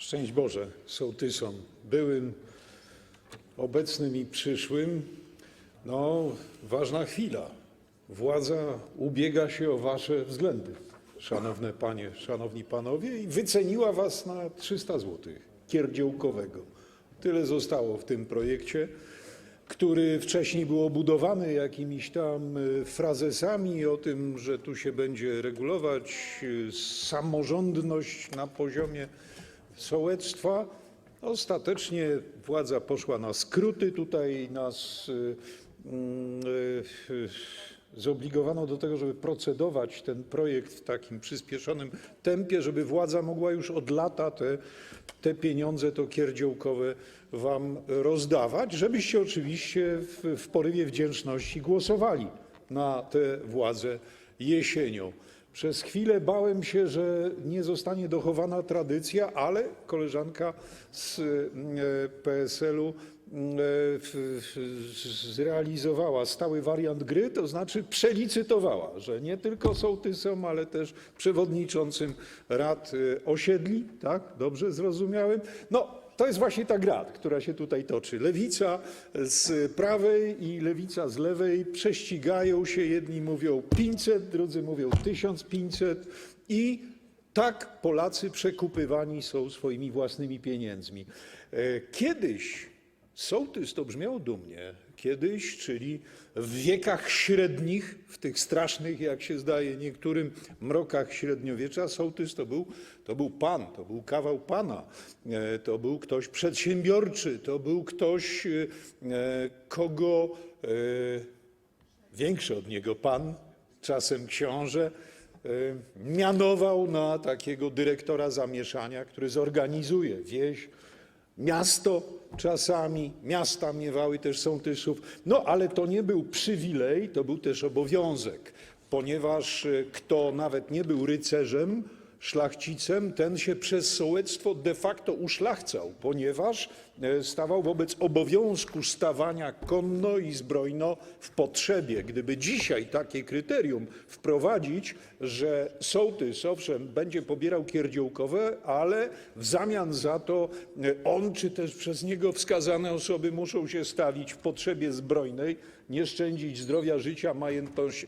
Szczęść Boże sołtysom, byłym, obecnym i przyszłym. No, ważna chwila. Władza ubiega się o wasze względy, szanowne panie, szanowni panowie, i wyceniła was na 300 zł kierdziołkowego. Tyle zostało w tym projekcie, który wcześniej był obudowany jakimiś tam y, frazesami o tym, że tu się będzie regulować y, samorządność na poziomie sołectwa. Ostatecznie władza poszła na skróty, tutaj nas y, y, y, zobligowano do tego, żeby procedować ten projekt w takim przyspieszonym tempie, żeby władza mogła już od lata te, pieniądze, to kierdziołkowe wam rozdawać, żebyście oczywiście w porywie wdzięczności głosowali na tę władzę jesienią. Przez chwilę bałem się, że nie zostanie dochowana tradycja, ale koleżanka z e, PSL-u e, zrealizowała stały wariant gry, to znaczy przelicytowała, że nie tylko sołtysom, ale też przewodniczącym rad e, osiedli, tak? Dobrze zrozumiałem? To jest właśnie ta gra, która się tutaj toczy. Lewica z prawej i lewica z lewej prześcigają się. Jedni mówią 500, drudzy mówią 1500 i tak Polacy przekupywani są swoimi własnymi pieniędzmi. E, Kiedyś sołtys to brzmiało dumnie. Kiedyś, czyli w wiekach średnich, w tych strasznych, jak się zdaje niektórym, mrokach średniowiecza, sołtys to był, to był pan, to był kawał pana, e, to był ktoś przedsiębiorczy, to był ktoś, e, e, kogo większy od niego pan, czasem książę, mianował na takiego dyrektora zamieszania, który zorganizuje wieś, miasto czasami, miasta miewały też sołtysów, no ale to nie był przywilej, to był też obowiązek, ponieważ e, kto nawet nie był rycerzem, szlachcicem, ten się przez sołectwo de facto uszlachcał, ponieważ e, stawał wobec obowiązku stawania konno i zbrojno w potrzebie. Gdyby dzisiaj takie kryterium wprowadzić, że sołtys owszem będzie pobierał kierdziołkowe, ale w zamian za to e, on czy też przez niego wskazane osoby muszą się stawić w potrzebie zbrojnej, nie szczędzić zdrowia, życia,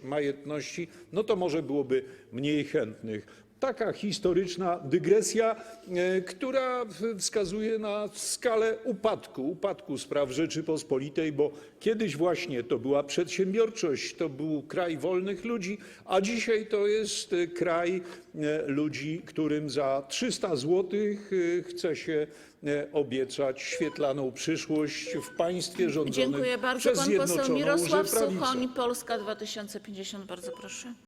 majętności no to może byłoby mniej chętnych. Taka historyczna dygresja, e, która wskazuje na skalę upadku, upadku spraw Rzeczypospolitej, bo kiedyś właśnie to była przedsiębiorczość, to był kraj wolnych ludzi, a dzisiaj to jest e, kraj e, ludzi, którym za 300 zł chce się obiecać świetlaną przyszłość w państwie rządzonym Dziękuję bardzo. Pan poseł Mirosław. Suchoń, Polska 2050. Bardzo proszę.